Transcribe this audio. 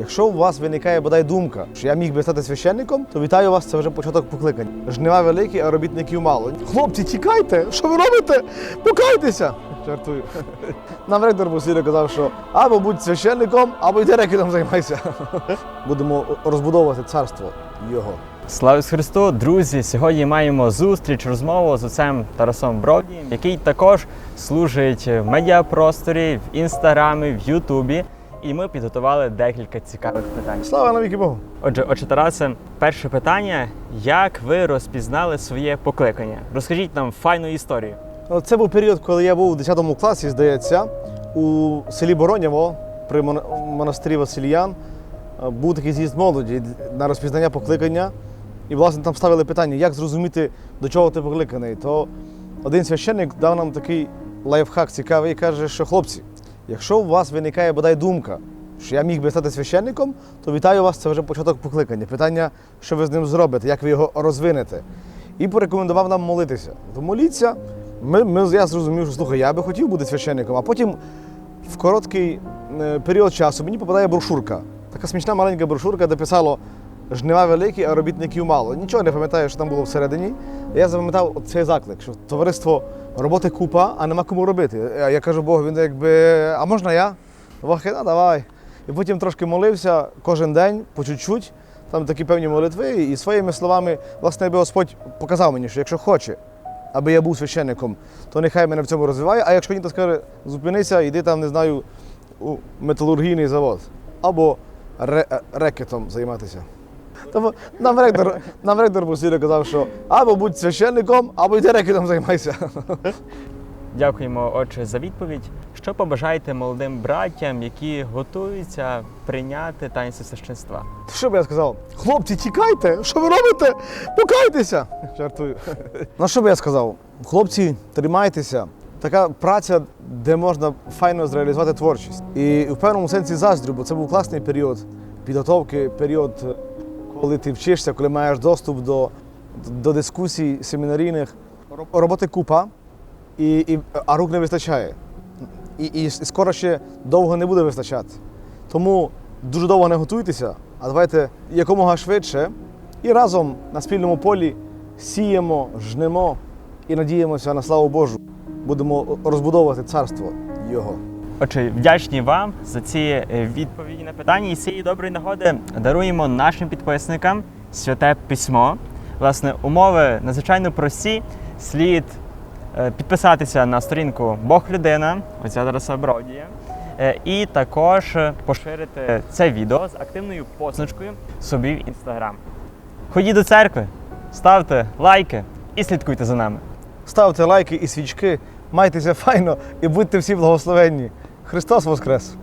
Якщо у вас виникає бодай думка, що я міг би стати священником, то вітаю вас, це вже початок покликання. Жнива великі, а робітників мало. Хлопці, тікайте! Що ви робите? Покайтеся! Жартую. Нам ректор постійно казав, що або будь священником, або йди рекетом займайся. Будемо розбудовувати царство його. Слава Ісусу Христу! Друзі! Сьогодні маємо зустріч, розмову з отцем Тарасом Бровдієм, який також служить в медіапросторі, в інстаграмі, в Ютубі. І ми підготували декілька цікавих питань. Слава навіки Богу! Отже, отче Тарасе, перше питання: як ви розпізнали своє покликання? Розкажіть нам файну історію. Ну, Це був період, коли я був у 10 класі, здається, у селі Бороняво при монастирі Васильян. Е, Був такий з'їзд молоді на розпізнання покликання. І, власне, там ставили питання, як зрозуміти, до чого ти покликаний. То один священник дав нам такий лайфхак цікавий і каже, що хлопці, якщо у вас виникає бодай думка, що я міг би стати священником, то вітаю вас, це вже початок покликання. Питання, що ви з ним зробите, як ви його розвинете. І порекомендував нам молитися. То моліться. Ми, ми, я зрозумів, що слухай, я би хотів бути священником, а потім в короткий е, період часу мені попадає брошурка. Така смішна маленька брошурка, де писало жнива великі, а робітників мало. Нічого не пам'ятаю, що там було всередині. Я запам'ятав цей заклик, що товариство роботи купа, а нема кому робити. А я кажу Богу, він якби, а можна я? Вахина, давай. І потім трошки молився кожен день, по чуть-чуть, там такі певні молитви, і своїми словами, власне, якби Господь показав мені, що якщо хоче, аби я був священником, то нехай мене в цьому розвиває, а якщо ні, то скаже, зупинися, йди там, не знаю, у металургійний завод або ре- рекетом займатися. Тому нам ректор, нам ректор постійно казав, що або будь священником, або йди рекетом займайся. Дякуємо, отче, за відповідь. Що побажаєте молодим браттям, які готуються прийняти таїнство священства? Що б я сказав? Хлопці, тікайте! Що ви робите? Покайтеся! Жартую. Ну що б я сказав? Хлопці, тримайтеся. Така праця, де можна файно зреалізувати творчість. І в певному сенсі заздрю, бо це був класний період підготовки, період, коли ти вчишся, коли маєш доступ до, до дискусій семінарійних. Роботи купа, і, і, а рук не вистачає. І, і скоро ще довго не буде вистачати. Тому дуже довго не готуйтеся, а давайте якомога швидше і разом на спільному полі сіємо, жнемо і надіємося на славу Божу. Будемо розбудовувати царство Його. Отже, вдячні вам за ці е, відповіді на питання. І з цієї доброї нагоди даруємо нашим підписникам святе письмо. Власне, умови надзвичайно прості. Слід е, підписатися на сторінку Бог людина, отця Тараса Бродія, е, і також поширити це відео з активною позначкою собі в інстаграм. Ходіть до церкви, ставте лайки і слідкуйте за нами. Ставте лайки і свічки, майтеся файно і будьте всі благословенні. Христос Воскрес!